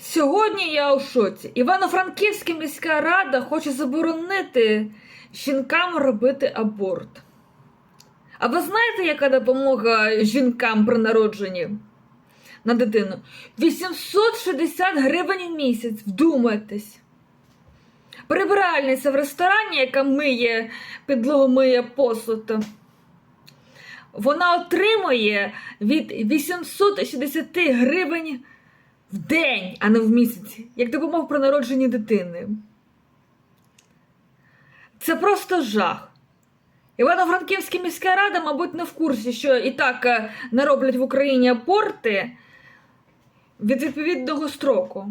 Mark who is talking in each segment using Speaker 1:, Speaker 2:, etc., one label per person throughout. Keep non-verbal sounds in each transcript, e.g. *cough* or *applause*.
Speaker 1: Сьогодні я у шоці. Івано-Франківська міська рада хоче заборонити жінкам робити аборт. А ви знаєте, яка допомога жінкам при народженні на дитину? 860 гривень в місяць. Вдумайтесь. Прибиральниця в ресторані, яка миє підлогу миє посуд. Вона отримує від 860 гривень в день, а не в місяць, як допомога при народженні дитини. Це просто жах. Івано-Франківська міська рада, мабуть, не в курсі, що і так е, не роблять в Україні аборти від відповідного строку.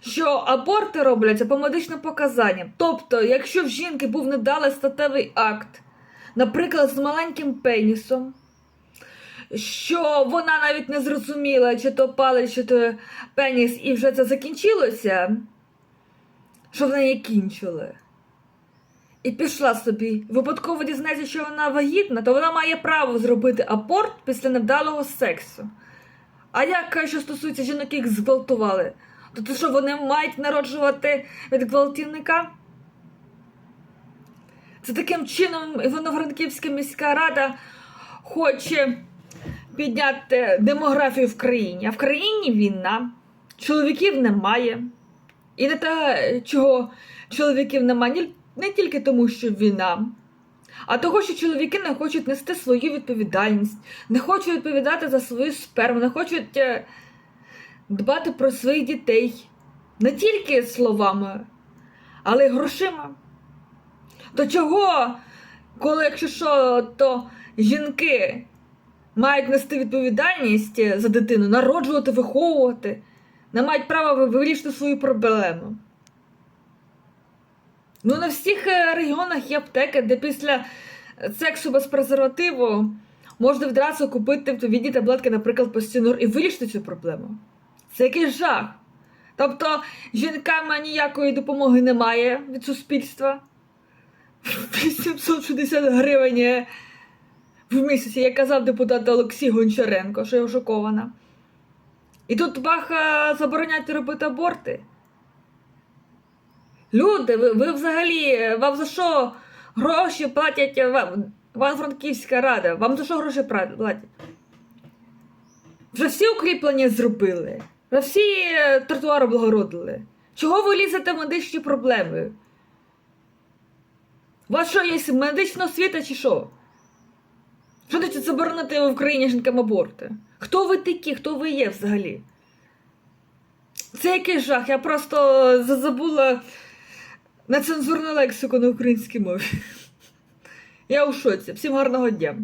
Speaker 1: Що аборти робляться по медичним показанням. Тобто, якщо в жінки був недалий статевий акт, наприклад, з маленьким пенісом, що вона навіть не зрозуміла, чи то палець, чи то пеніс, і вже це закінчилося, що в неї кінчили. І пішла собі. Випадково дізнається, що вона вагітна, то вона має право зробити аборт після невдалого сексу. А як е, що стосується жінок, яких зґвалтували, то це що вони мають народжувати від гвалтівника? Це таким чином Івано-Франківська міська рада хоче підняти демографію в країні. А в країні війна, чоловіків немає. І не те, чого чоловіків немає, не тільки тому, що війна, а того, що чоловіки не хочуть нести свою відповідальність, не хочуть відповідати за свою сперму, не хочуть е, дбати про своїх дітей. Не тільки словами, але й грошима. То чого, коли, якщо що, то жінки мають нести відповідальність е, за дитину, народжувати, виховувати, не мають права вирішити свою проблему. Ну, на всіх е, регіонах є аптеки, де після сексу без презервативу можна відразу купити відповідні таблетки, наприклад, постінур, і вирішити цю проблему. Це якийсь жах. Тобто жінкам ніякої допомоги немає від суспільства. *laughs* 860 гривень е, в місяці, як казав депутат Олексій Гончаренко, що я шокована. І тут бах е, забороняти робити аборти. Люди, ви, ви взагалі, вам за що гроші платять е, вам, Івано-Франківська рада? Вам за що гроші платять? Вже всі укріплення зробили, вже всі е, тротуари облагородили. Чого ви лізете в медичні проблеми? У вас що, є медична освіта чи що? Що значить заборонити в Україні жінкам аборти? Хто ви такі? Хто ви є взагалі? Це який жах. Я просто забула забула нецензурну лексику на українській мові. Я у шоці. Всім гарного дня.